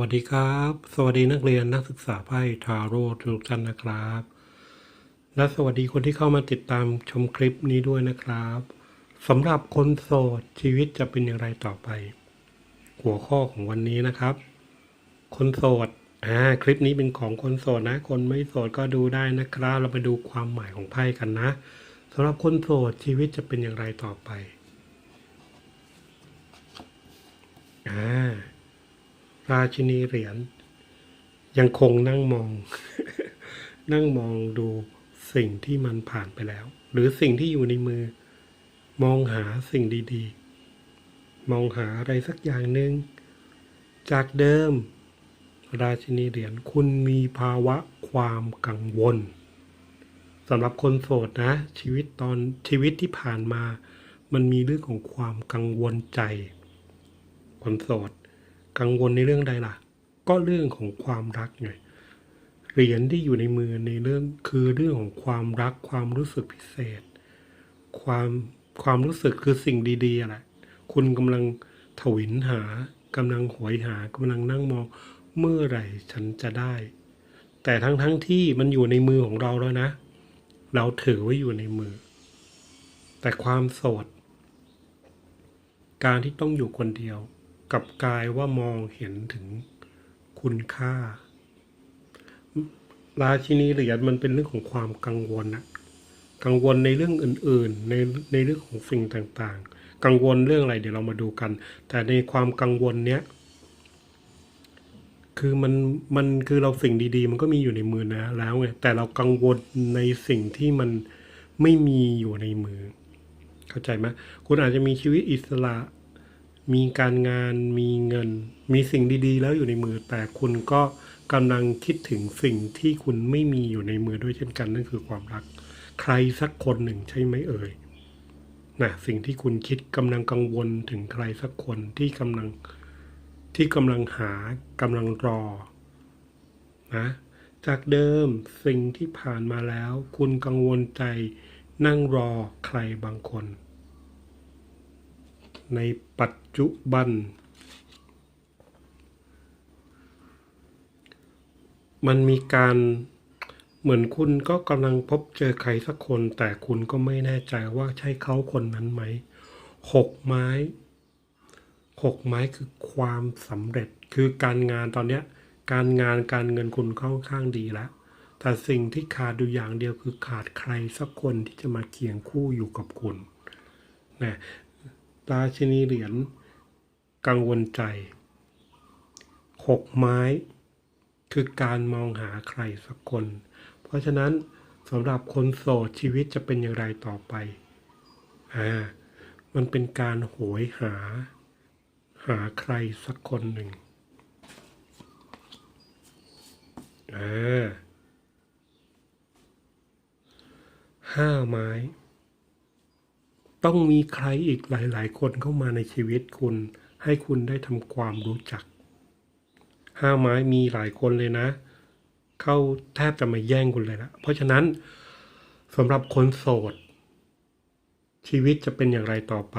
วัสดีครับ สวัสดีนักเรียนนักศึกษาไพ่ทาโร่ทุกท่านนะครับ และสวัสดีคนที่เข้ามาติดตามชมคลิปนี้ด้วยนะครับสำหรับคนโสดชีวิตจะเป็นอย่างไรต่อไป หัวข้อของวันนี้นะครับ คนโสดอ่าคลิปนี้เป็นของคนโสดนะ คนไม่โสดก็ดูได้นะครับ เราไปดูความหมายของไพ่กันนะสำหรับคนโสดชีวิตจะเป็นอย่างไรต่อไปอ่า ราชินีเหรียญยังคงนั่งมอง นั่งมองดูสิ่งที่มันผ่านไปแล้ว หรือสิ่งที่อยู่ในมือ มองหาสิ่งดีๆ มองหาอะไรสักอย่างหนึ่งจากเดิม ราชินีเหรียญคุณมีภาวะความกังวลสำหรับคนโสดนะ ชีวิตตอนชีวิตที่ผ่านมา มันมีเรื่องของความกังวลใจ คนโสด กังวลในเรื่องใดล่ะ ก็เรื่องของความรักไงเหรียญที่อยู่ในมือในเรื่องคือเรื่องของความรักความรู้สึกพิเศษ ความความรู้สึกคือสิ่งดีๆแหละคุณกำลังถวิลหากำลังหวยหากำลังนั่งมองเมื่อไหร่ฉันจะได้ แต่ทั้งๆทที่มันอยู่ในมือของเราแล้วนะ เราถือไว้อยู่ในมือ แต่ความโสด การที่ต้องอยู่คนเดียว กับกายว่ามองเห็นถึงคุณค่า ราชินีเหรียญมันเป็นเรื่องของความกังวลนะกังวลในเรื่องอื่น ๆ ในในเรื่องของสิ่งต่างๆ กังวลเรื่องอะไรเดี๋ยวเรามาดูกัน แต่ในความกังวลเนี้ยคือมันมันคือเราสิ่งดี ๆ มันก็มีอยู่ในมือนะแล้วไงแต่เรากังวลในสิ่งที่มันไม่มีอยู่ในมือ เข้าใจไหมคุณอาจจะมีชีวิตอิสระ มีการงานมีเงิน มีสิ่งดีๆ แล้วอยู่ในมือ แต่คุณก็กำลังคิดถึงสิ่งที่คุณไม่มีอยู่ในมือด้วยเช่นกันนั่นคือความรัก ใครสักคนหนึ่งใช่ไหมเอ่ยนะสิ่งที่คุณคิดกำลังกังวลถึงใครสักคนที่กำลังที่กำลังหากำลังรอนะจากเดิมสิ่งที่ผ่านมาแล้ว คุณกังวลใจนั่งรอใครบางคน ในปัจจุบัน มันมีการเหมือนคุณก็กำลังพบเจอใครสักคน แต่คุณก็ไม่แน่ใจว่าใช่เขาคนนั้นไหมหกไม้หกไม้คือความสำเร็จคือการงานตอนเนี้ยการงานการเงินคุณค่อนข้างดีแล้ว แต่สิ่งที่ขาดดูอย่างเดียวคือขาดใครสักคนที่จะมาเคียงคู่อยู่กับคุณนะ ราชินีเหรียญกังวลใจหกไม้คือการมองหาใครสักคน เพราะฉะนั้นสำหรับคนโสดชีวิตจะเป็นอย่างไรต่อไป อ่า มันเป็นการโหยหา หาใครสักคนหนึ่ง อ่าห้าไม้ ต้องมีใครอีกหลาย ๆ คนเข้ามาในชีวิตคุณ ให้คุณได้ทำความรู้จัก ห้าไม้มีหลายคนเลยนะ เข้าแทบจะมาแย่งคุณเลยละเพราะฉะนั้นสำหรับคนโสด ชีวิตจะเป็นอย่างไรต่อไป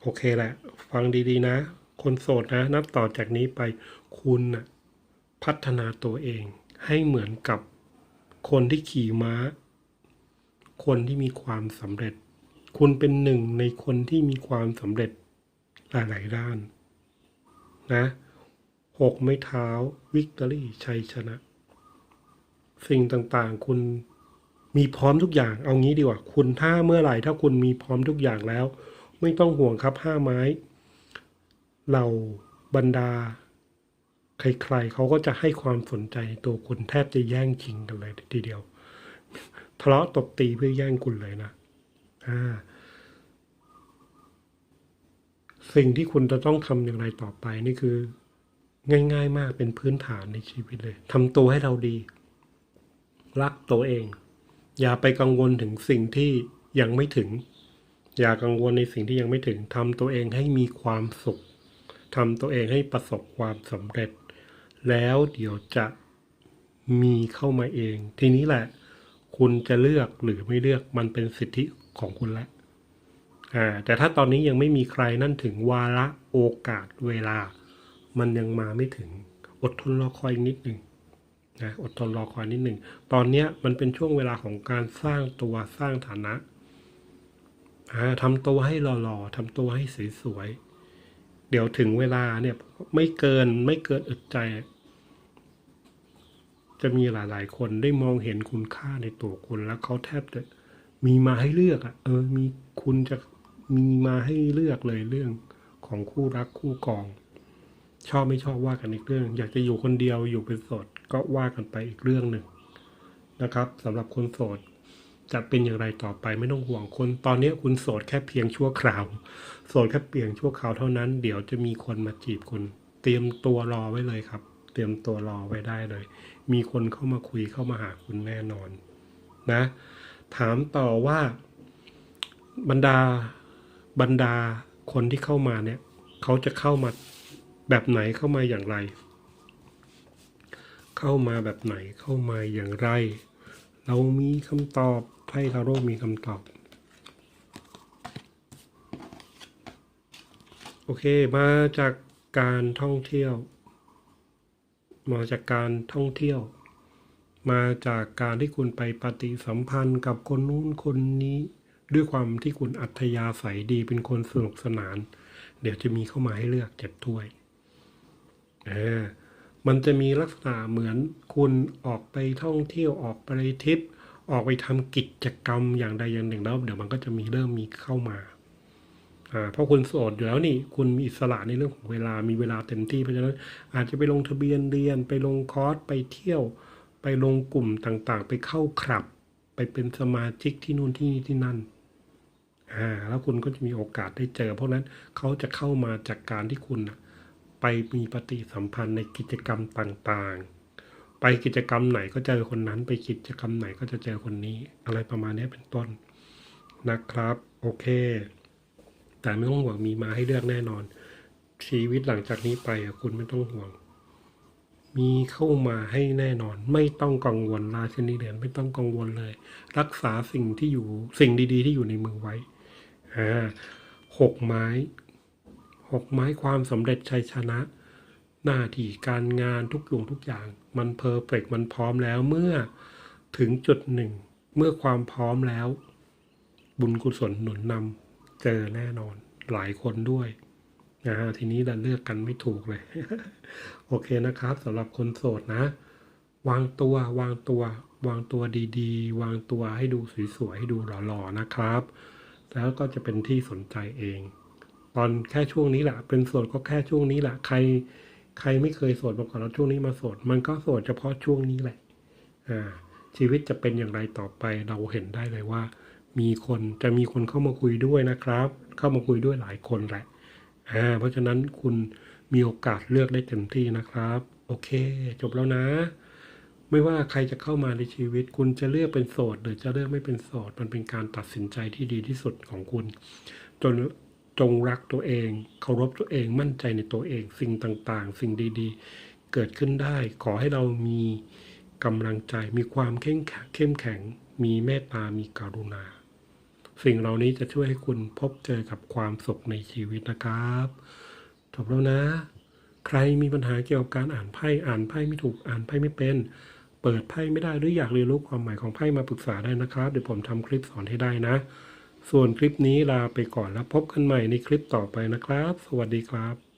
โอเคแหละ ฟังดีๆนะ คนโสดนะ นับต่อจากนี้ไปคุณนะพัฒนาตัวเอง ให้เหมือนกับคนที่ขี่ม้า คนที่มีความสำเร็จ คุณเป็นหนึ่งในคนที่มีความสำเร็จหลายๆด้าน นะหกไม้เท้าวิกตอรี่ชัยชนะ สิ่งต่างๆ คุณมีพร้อมทุกอย่าง เอางี้ดีกว่า คุณถ้าเมื่อไหร่ถ้าคุณมีพร้อมทุกอย่างแล้ว ไม่ต้องห่วงครับห้าไม้เหล่าบรรดา ใครๆเขาก็จะให้ความสนใจตัวคุณแทบจะแย่งชิงกันเลยทีเดียวทะเลาะตบตีเพื่อแย่งคุณเลยนะ สิ่งที่คุณจะต้องทำอย่างไรต่อไปนี่คือ ง่าย ๆ มากเป็นพื้นฐานในชีวิตเลยทำตัวให้เราดี รักตัวเอง อย่าไปกังวลถึงสิ่งที่ยังไม่ถึง อย่ากังวลในสิ่งที่ยังไม่ถึงทำตัวเองให้มีความสุขทำตัวเองให้ประสบความสำเร็จ แล้วเดี๋ยวจะมีเข้ามาเอง ทีนี้แหละ คุณจะเลือกหรือไม่เลือกมันเป็นสิทธิของคุณแล้วอ่าแต่ถ้าตอนนี้ยังไม่มีใครนั่นถึงวาระโอกาสเวลา มันยังมาไม่ถึงอดทนรอคอยนิดหนึ่งนะอดทนรอคอยนิดหนึ่งตอนนี้มันเป็นช่วงเวลาของการสร้างตัวสร้างฐานะอ่าทำตัวให้หล่อๆทำตัวให้สวยๆเดี๋ยวถึงเวลาเนี่ยไม่เกินไม่เกินอึดใจ จะมีหลาย ๆ คนได้มองเห็นคุณค่าในตัวคุณแล้วเขาแทบจะมีมาให้เลือกอะ่ะ เออ มีคุณจะมีมาให้เลือกเลยเรื่องของคู่รักคู่กอง ชอบไม่ชอบว่ากันอีกเรื่อง อยากจะอยู่คนเดียวอยู่เป็นโสดก็ว่ากันไปอีกเรื่องหนึ่งนะครับสำหรับคนโสดจะเป็นอย่างไรต่อไปไม่ต้องห่วงคน ตอนนี้คุณโสดแค่เพียงชั่วคราว โสดแค่เพียงชั่วคราวเท่านั้น เดี๋ยวจะมีคนมาจีบคุณ เตรียมตัวรอไว้เลยครับ เตรียมตัวรอไว้ได้เลย มีคนเข้ามาคุยเข้ามาหาคุณแน่นอนนะ ถามต่อว่าบรรดาบรรดาคนที่เข้ามาเนี่ย เขาจะเข้ามาแบบไหนเข้ามาอย่างไร เข้ามาแบบไหนเข้ามาอย่างไร เรามีคำตอบไพ่ทาโร่มีคำตอบ โอเคมาจากการท่องเที่ยว มาจากการท่องเที่ยว มาจากการที่คุณไปปฏิสัมพันธ์กับคนนู้นคนนี้ ด้วยความที่คุณอัธยาศัยดีเป็นคนสนุกสนาน เดี๋ยวจะมีเข้ามาให้เลือกเจ็ดถ้วยเออมันจะมีลักษณะเหมือนคุณออกไปท่องเที่ยวออกไปทริปออกไปทำกิจกรรมอย่างใดอย่างหนึ่งแล้ว เดี๋ยวมันก็จะมีเริ่มมีเข้ามาอ่า เพราะคุณโสดอยู่แล้วนี่คุณมีอิสระในเรื่องของเวลามีเวลาเต็มที่เพราะฉะนั้นอาจจะไปลงทะเบียนเรียน ไปลงคอร์สไปเที่ยว ไปลงกลุ่มต่างๆ ไปเข้าคลับ ไปเป็นสมาชิกที่นู่นที่นี่ที่นั่นอ่าแล้วคุณก็จะมีโอกาสได้เจอ เพราะฉะนั้นเขาจะเข้ามาจากการที่คุณไปมีปฏิสัมพันธ์ในกิจกรรมต่างๆ ไปกิจกรรมไหนก็เจอคนนั้น ไปกิจกรรมไหนก็จะเจอคนนี้ อะไรประมาณนี้เป็นต้นนะครับ โอเค แต่ไม่ต้องห่วงมีมาให้เลือกแน่นอน ชีวิตหลังจากนี้ไปคุณไม่ต้องห่วง มีเข้ามาให้แน่นอน ไม่ต้องกังวลราชนิเดือนไม่ต้องกังวลเลย รักษาสิ่งที่อยู่สิ่งดี ๆ ที่อยู่ในมือไว้อ่าหกไม้หกไม้ความสำเร็จชัยชนะ หน้าที่การงานทุกอย่างทุกอย่าง มันเพอร์เฟกมันพร้อมแล้วเมื่อถึงจุดหนึ่ง เมื่อความพร้อมแล้ว บุญกุศลหนุนนำ เจอแน่นอนหลายคนด้วยนะฮะทีนี้เราเลือกกันไม่ถูกเลย โอเคนะครับสำหรับคนโสดนะ วางตัววางตัว วางตัวดีๆ วางตัวให้ดูสวยๆให้ดูหล่อๆนะครับ แล้วก็จะเป็นที่สนใจเอง ตอนแค่ช่วงนี้แหละเป็นโสดก็แค่ช่วงนี้แหละใคร ใครไม่เคยโสดมาก่อนแล้วช่วงนี้มาโสด มันก็โสดเฉพาะช่วงนี้แหละอ่าชีวิตจะเป็นอย่างไรต่อไปเราเห็นได้เลยว่า มีคนจะมีคนเข้ามาคุยด้วยนะครับ เข้ามาคุยด้วยหลายคนแหละอ่าเพราะฉะนั้นคุณมีโอกาสเลือกได้เต็มที่นะครับ โอเค จบแล้วนะ ไม่ว่าใครจะเข้ามาในชีวิต คุณจะเลือกเป็นโสด หรือจะเลือกไม่เป็นโสด มันเป็นการตัดสินใจที่ดีที่สุดของคุณ จนจงรักตัวเอง เคารพตัวเองมั่นใจในตัวเอง สิ่งต่างๆ สิ่งดีๆ เกิดขึ้นได้ ขอให้เรามีกำลังใจมีความเข้มแข็ง มีเมตตา มีกรุณา สิ่งเหล่านี้จะช่วยให้คุณพบเจอกับความสุขในชีวิตนะครับจบแล้วนะ ใครมีปัญหาเกี่ยวกับการอ่านไพ่อ่านไพ่ไม่ถูกอ่านไพ่ไม่เป็น เปิดไพ่ไม่ได้หรืออยากเรียนรู้ความหมายของไพ่มาปรึกษาได้นะครับ เดี๋ยวผมทำคลิปสอนให้ได้นะ ส่วนคลิปนี้ลาไปก่อนแล้วพบกันใหม่ในคลิปต่อไปนะครับ สวัสดีครับ